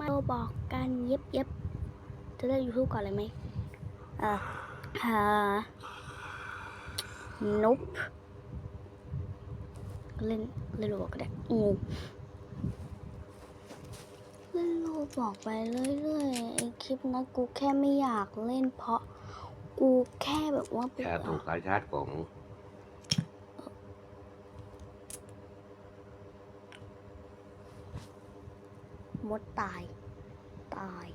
มาบอกกันเย็บเย็บจะเล่นยูทูบก่อนเลยไหมเอ่อเอ่อนุบเล่นเล่นโรบอกก็ได้งูเล่นโรบอกไปเรื่อยๆไอคลิปนะกูแค่ไม่อยากเล่นเพราะ กูแค่แบบว่าชาถูกสายชาติของ มดตาย ตาย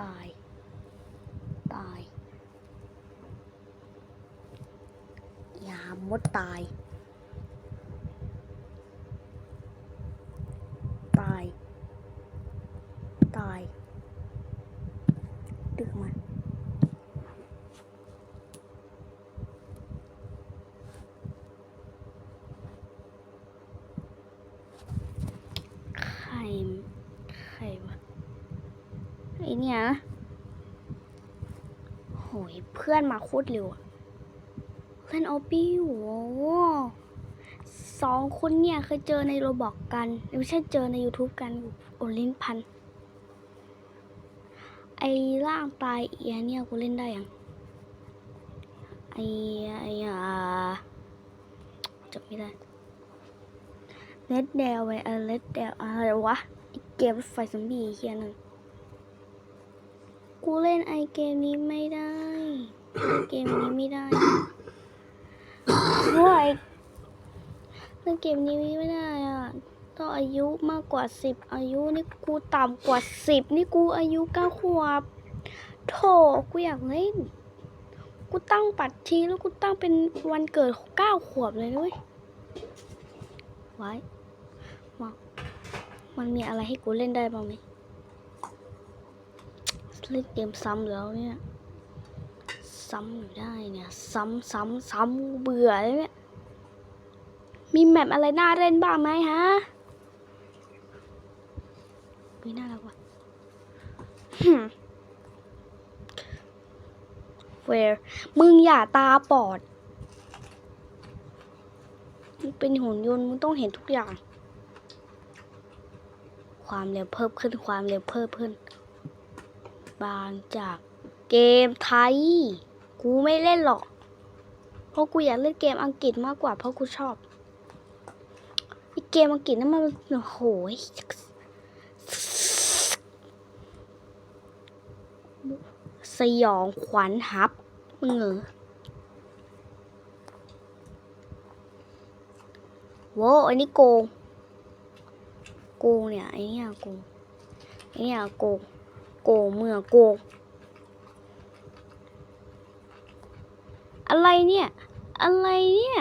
ตาย ตายอย่ามดตาย ตาย ตายดึกมัน ใคร ใครวะ ไอเนี่ยนะโหยเพื่อนมาโคตรเร็วเพื่อนออปี้โหสองคนเนี่ยเคยเจอในโรบอกกันไม่ใช่เจอใน YouTube กันโอลินพัน ไอ้ร่างตายเอียเนี่ยกูเล่นได้ยังไอ้ไออ่าจบไม่ได้เลดเดลไว้เออเลดเดลอะไรวะเกมไฟซอมบี้เฮียนั่นกูเล่นไอเกมนี้ไม่ได้ เกมนี้ไม่ได้เพราะไอเล่นเกมนี้ไม่ได้อะต้องอายุมากกว่าสิบอายุนี่กูต่ำกว่าสิบนี่กูอายุเก้าขวบโถกูอยากเล่น กูตั้งปัดทีแล้วกูตั้งเป็นวันเกิดเก้าขวบเลยด้วยไว้มันมีอะไรให้กูเล่นได้บ้างไหมเล่นเกมซ้ำแล้วเนี่ย ซ้ำอยู่ได้เนี่ย ซ้ำซ้ำซ้ำเบื่อเลยเนี่ย มีแมปอะไรน่าเล่นบ้างไหมฮะวิน่ารักว่ะเฟรมึงอย่าตาปอดมึงเป็นหุ่นยนต์มึงต้องเห็นทุกอย่าง ความเร็วเพิ่มขึ้นความเร็วเพิ่มขึ้น บางจากเกมไทย กูไม่เล่นหรอก เพราะกูอยากเล่นเกมอังกฤษมากกว่า เพราะกูชอบไอเกมอังกฤษนั่นมันโอ้โหยสยองขวัญฮับมึงเหรอโว้อันนี้โกง โกงเนี่ยไอเนี่ยโกงไอเนี่ยโกง โกงเมื่อโกง อะไรเนี่ย อะไรเนี่ย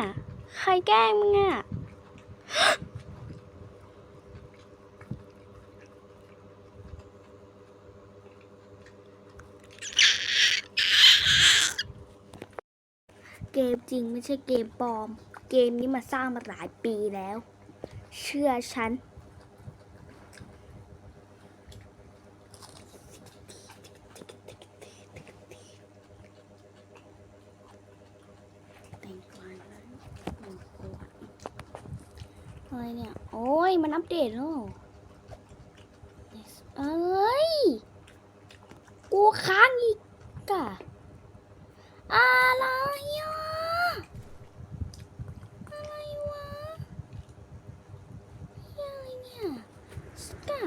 ใครแกล้งมึงอะเกมจริงไม่ใช่เกมปลอม เกมนี้มาสร้างมาหลายปีแล้ว เชื่อฉัน แต่งกวานะหนึ่งขวดอะไรเนี่ย โอ้ย มันอัปเดตแล้วเอ้ย กูค้างอีกอะอะไรอะอะไรวะเยอะไรเนี่ยสกา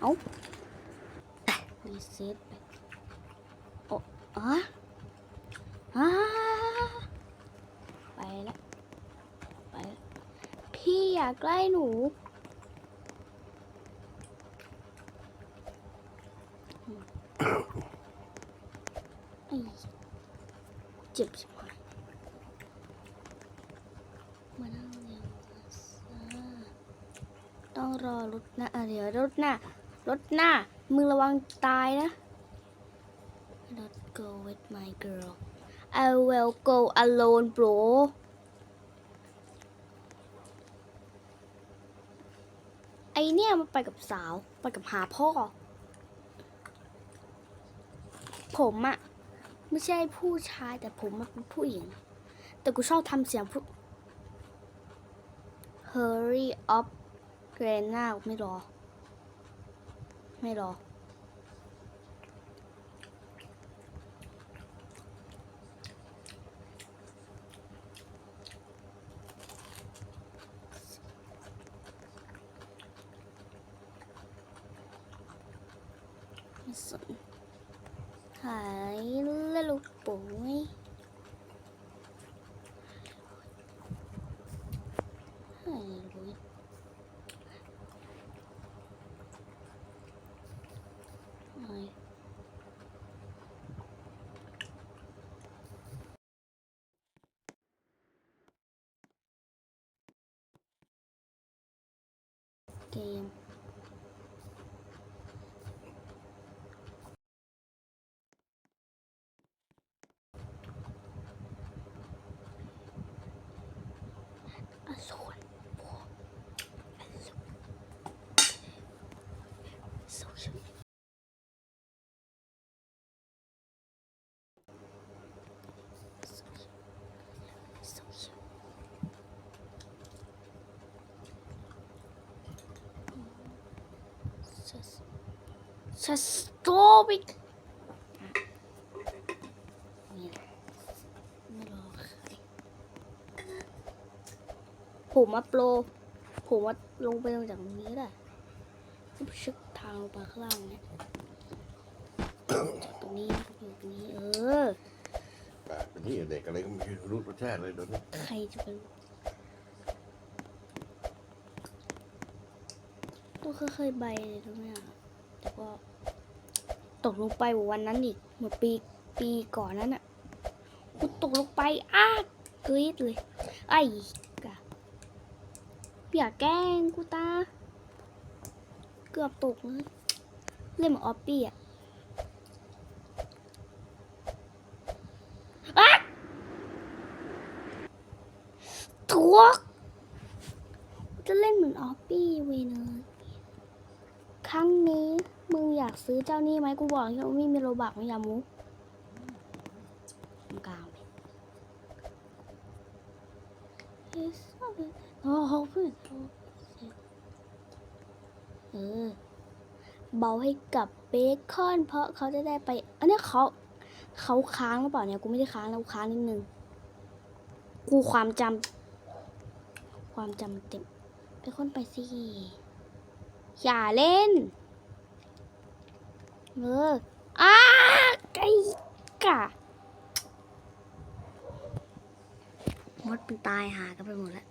เอารีเซ็ตไปโอ้อะอ่าไปแล้วไปล้วพี่อยากใกล้หนู เจ็บชิบหายมานั่งเรียนมาซาต้องรอรถนะเดี๋ยวรถหน้ารถหน้ามึงระวังตายนะ Not go with my girl I will go alone bro ไอเนี่ยมัน ไปกับสาว ไปกับหาพ่อ ผมอะไม่ใช่ผู้ชายแต่ผมมันเป็นผู้หญิง แต่กูชอบทำเสียงผู้ Hurry up เกรน่าไม่รอ ไม่รอ ไม่สนหายแล้วลูกปุ๋ยหายเลยหายเกม อสูรพวกอสูรโซเชียลโซเชียล ชัสโตบิกนี่แหละไม่รอใครผมมาโปร ผมว่าลงไปลงจากตรงนี้ก็ได้ชึกทางลงไปข้างล่างเนี่ยตรงนี้อยู่ตรงนี้ เออแปลกเป็นที่เด็กอะไรก็ไม่รู้รสชาติเลยเดี๋ยวนี้ใครจะเป็นต้อง ค่อยๆใบเลยตรงเนี้แต่ก็ตกลงไปวันนั้นอีกเมื่อปีปีก่อนนั้นอะกูตกลงไปอ้ากรี๊ดเลย ไอ้กะอย่าแกล้งกูตา เกือบตกเลยเล่นเหมือนออปปี้อะอ๊ะทัวกจะเล่นเหมือนออปปี้เวยเนย ครั้งนี้มึงอยากซื้อเจ้านี่ไหมกูบอกแล้วว่าไม่มีโลบักไม่ยามุกลางไปโอ้โหเพื่อนเออเบาให้กับเบคอน เพราะเขาจะได้ไป อันนี้เขาเขาค้างหรือเปล่าเนี่ย กูไม่ได้ค้างแล้วค้างนิดนึง กูความจำความจำเต็มเบคอนไปสิ อย่าเล่น เอออ้าไก่กะมดมันตายหากันไปหมดแล้ว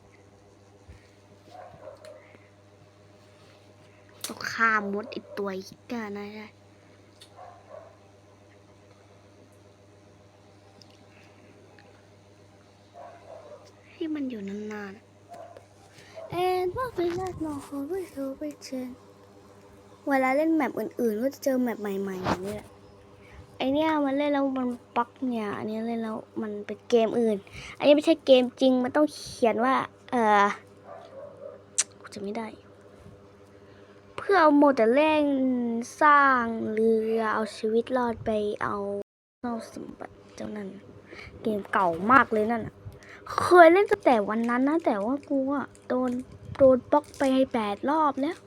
ต้องฆ่ามดอีกตัวอีกกันนะได้ให้มันอยู่นานๆ And what we like no hurry hurry change เวลาเล่นแมปอื่นๆ ก็จะเจอแมปใหม่ๆอย่างนี้แหละไอเนี้ยมันเล่นแล้วมันปักเนี่ยอันนี้เล่นแล้วมันเป็นเกมอื่น อันนี้ไม่ใช่เกมจริงมันต้องเขียนว่า เออจะไม่ได้ เพื่อเอาโมแต่เล่นสร้างเรือเอาชีวิตรอดไปเอาเอาสมบัติเจ้านั่นเกมเก่ามากเลยนั่นน่ะ เคยเล่นตั้งแต่วันนั้นนะ แต่ว่ากูอะโดนโดนบล็อกไปแปดรอบแล้ว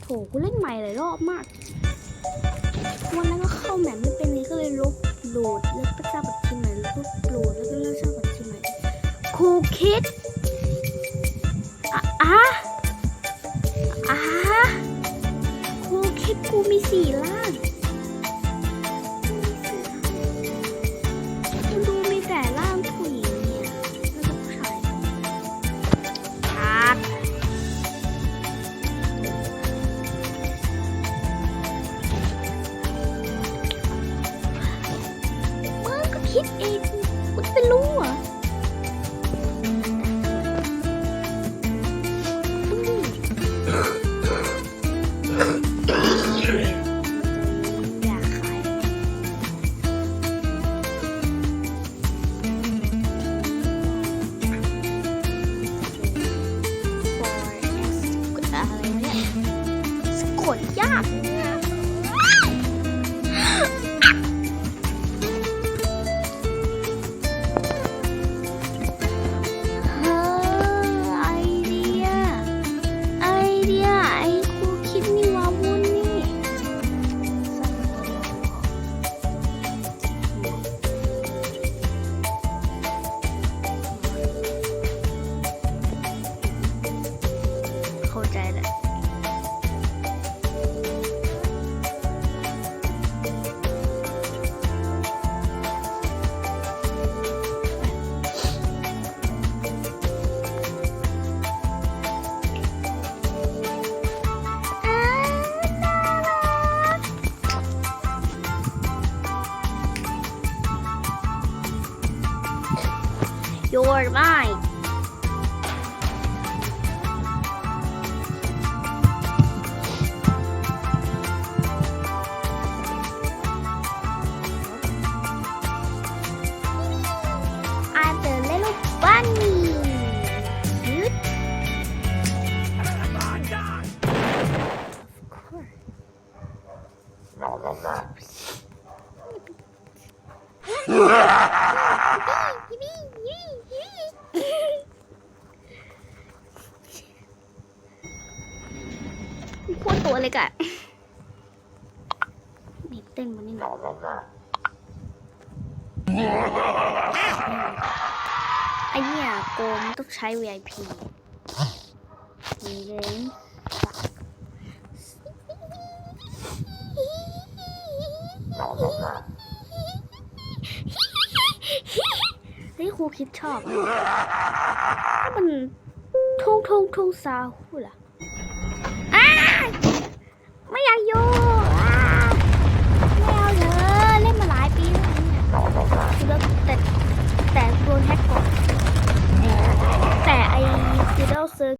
โถกูเล่นใหม่หลายรอบมาก วันนั้นก็เข้าแหมไม่เป็นเลยก็เลยลบโหลดแล้วก็สร้างบัตรทีใหม่ลบโหลดแล้วก็เริ่มสร้างบัตรทีใหม่ครูคิดอะอะอะครูคิดกูมีสี่ล่า คิดเอง มึงจะไปรู้เหรออยากขาย for s อะไรวะเนี่ยสะกดยาก ดไพูดตัวเลยกะนี่เต้นบนนี่น่อยไอเนี่ยโกงต้องใช้ VIP นี่เลยเฮ้ยครูคิดชอบ มันทุ่งทุ่งทุ่งซาฮูล่ะ ไม่อยากอยู่อ้าไม่เอาเลยเล่นมาหลายปีแล้วเนี่ยคือแล้วแต่แต่โดนแฮกก่อนแต่ไอซีดัลเซ